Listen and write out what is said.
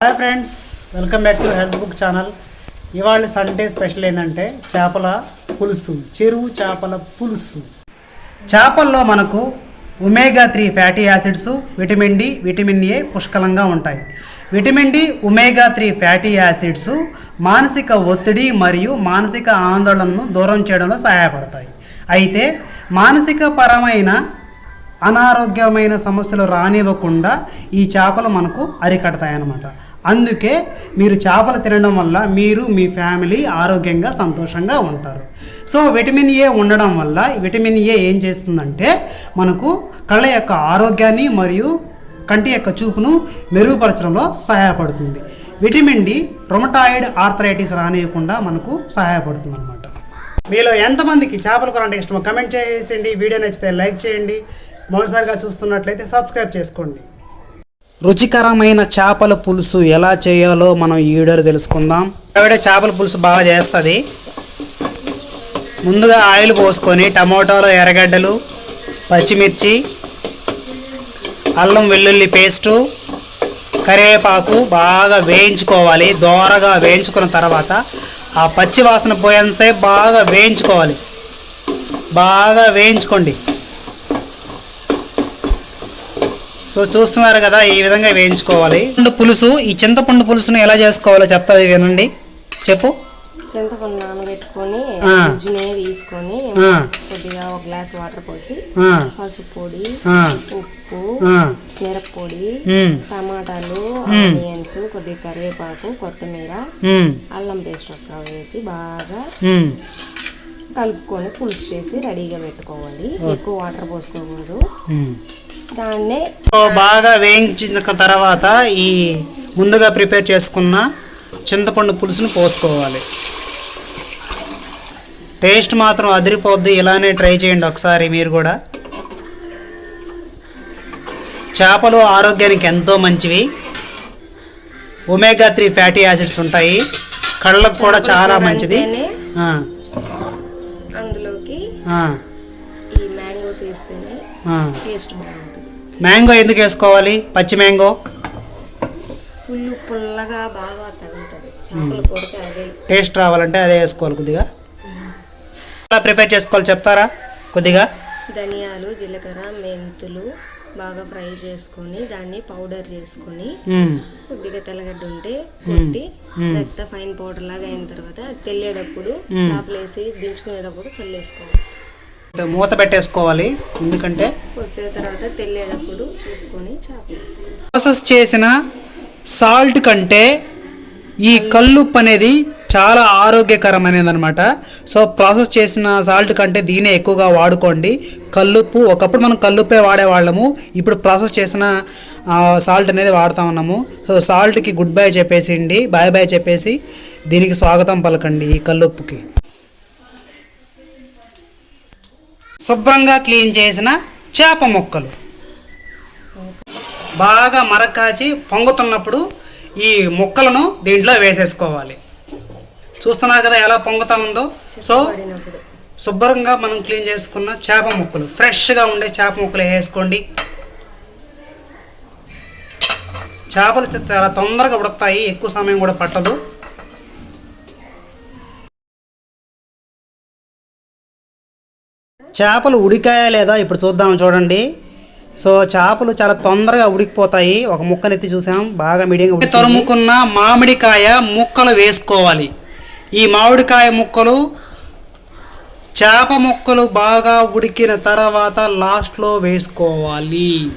Hi friends welcome back to health book channel ఇవాళ Sunday special ఏంటంటే చేపల పులుసు చెరువు చేపల పులుసు. చేపల్లో మనకు omega three fatty acids vitamin D vitamin A పుష్కలంగా ఉంటాయి. Vitamin D omega three fatty acids మానసిక ఒత్తిడి మరియు మానసిక ఆందోళనను దూరం చేయడంలో సహాయపడతాయి. అయితే మానసిక పరమైన అనారోగ్యమైన సమస్యలు రానివ్వకుండా ఈ చేపలు మనకు అరికడతాయన్నమాట. అందుకే మీరు చేపలు తినడం వల్ల మీరు మీ ఫ్యామిలీ ఆరోగ్యంగా సంతోషంగా ఉంటారు. సో విటమిన్ ఏ ఉండడం వల్ల విటమిన్ ఏ ఏం చేస్తుందంటే మనకు కళ్ళ యొక్క ఆరోగ్యాన్ని మరియు కంటి యొక్క చూపును మెరుగుపరచడంలో సహాయపడుతుంది. విటమిన్ డి రొమటాయిడ్ ఆర్థరైటిస్ రానియకుండా మనకు సహాయపడుతుంది అనమాట మీలో ఎంతమందికి చేపల కూర అంటే ఇష్టమో కమెంట్ చేసేయండి. వీడియో నచ్చితే లైక్ చేయండి. మొదటిసారిగా చూస్తున్నట్లయితే సబ్స్క్రైబ్ చేసుకోండి. రుచికరమైన చేపల పులుసు ఎలా చేయాలో మనం ఈ వీడియోలో తెలుసుకుందాం. ఆవిడ చేపల పులుసు బాగా చేస్తుంది. ముందుగా ఆయిల్ పోసుకొని టమోటాలు ఎర్రగడ్డలు పచ్చిమిర్చి అల్లం వెల్లుల్లి పేస్టు కరివేపాకు బాగా వేయించుకోవాలి. దోరగా వేయించుకున్న తర్వాత ఆ పచ్చి వాసన పోయేంతసేపు బాగా వేయించుకోవాలి. బాగా వేయించుకోండి. సో చూస్తున్నారు కదా ఈ విధంగా వేయించుకోవాలి. చింతపండు పులుసు ఈ చింతపండు పులుసును ఎలా చేసుకోవాలో చెప్తాది వినండి. చెప్పు. చింతపండు నానబెట్టుకొని. గుజ్జునే తీసుకొని కొద్దిగా ఒక గ్లాస్ వాటర్ పోసి పసుపు పొడి ఉప్పు మిరప్పొడి టమాటాలు ఆనియన్స్ కొద్దిగా కరివేపాకు కొత్తిమీర అల్లం పేస్ట్ ఒక్క వేసి బాగా. కలుపుకొని పులుసు చేసి రెడీగా పెట్టుకోవాలి. ఎక్కువ వాటర్ పోసుకోకూడదు. దాన్నే బాగా వేయించిన తర్వాత ఈ ముందుగా ప్రిపేర్ చేసుకున్న చింతపండు పులుసును పోసుకోవాలి. టేస్ట్ మాత్రం అదిరిపోద్ది ఇలానే ట్రై చేయండి ఒకసారి మీరు కూడా. చేపలు ఆరోగ్యానికి ఎంతో మంచివి. ఒమేగా త్రీ ఫ్యాటీ యాసిడ్స్ ఉంటాయి. కళ్ళకు కూడా చాలా మంచిది. అందులోకి ఈ మ్యాంగోస్ వేస్తేనే. టేస్ట్ బాగుంటుంది. మ్యాంగో ఎందుకు వేసుకోవాలి? పచ్చి మ్యాంగో? పుల్లు పుల్లగా బాగా తగులుతుంది. చేపలు కొడితే అదే. టేస్ట్ రావాలంటే అదే వేసుకోవాలి కొద్దిగా. ఎలా ప్రిపేర్ చేసుకోవాలి చెప్తారా? కొద్దిగా. ధనియాలు జీలకర్ర మెంతులు బాగా ఫ్రై చేసుకొని దాన్ని పౌడర్ చేసుకొని. కొద్దిగా తెల్లగడ్డ ఉంటే కొట్టి మెత్త ఫైన్ పౌడర్ లాగా అయిన తర్వాత తెల్లేటప్పుడు చేపలు వేసి దించుకునేటప్పుడు చల్లేసుకోవాలి. మూత పెట్టేసుకోవాలి. ఎందుకంటే తర్వాత తెల్లేటప్పుడు చూసుకొని ప్రాసెస్ చేసిన సాల్ట్ కంటే ఈ కల్లుప్పు అనేది చాలా ఆరోగ్యకరమైనది అనమాట సో ప్రాసెస్ చేసిన సాల్ట్ కంటే దీనే ఎక్కువగా వాడుకోండి. కల్లుప్పు ఒకప్పుడు మనం కల్లుప్పే వాడేవాళ్ళము. ఇప్పుడు ప్రాసెస్ చేసిన సాల్ట్ అనేది వాడుతా ఉన్నాము. సో సాల్ట్కి గుడ్ బై చెప్పేసిండి బాయ్ బాయ్ చెప్పేసి దీనికి స్వాగతం పలకండి ఈ కల్లుప్పుకి. శుభ్రంగా క్లీన్ చేసిన చేప ముక్కలు. బాగా మరకాచి పొంగుతున్నప్పుడు ఈ ముక్కలను దీంట్లో వేసేసుకోవాలి. చూస్తున్నారు కదా ఎలా పొంగుతా ఉందో? సో శుభ్రంగా మనం క్లీన్ చేసుకున్న చేప ముక్కలు. ఫ్రెష్గా ఉండే చేప ముక్కలు వేసుకోండి చేపలు చాలా తొందరగా ఉడుకుతాయి ఎక్కువ సమయం కూడా పట్టదు. చేపలు ఉడికాయా లేదా ఇప్పుడు చూద్దాం చూడండి. సో చేపలు చాలా తొందరగా ఉడికిపోతాయి. ఒక ముక్కనెత్తి చూసాం. బాగా మీడియంగా తరుముకున్న మామిడికాయ ముక్కలు వేసుకోవాలి. ఈ మామిడికాయ ముక్కలు చేప ముక్కలు బాగా ఉడికిన తర్వాత లాస్ట్లో వేసుకోవాలి.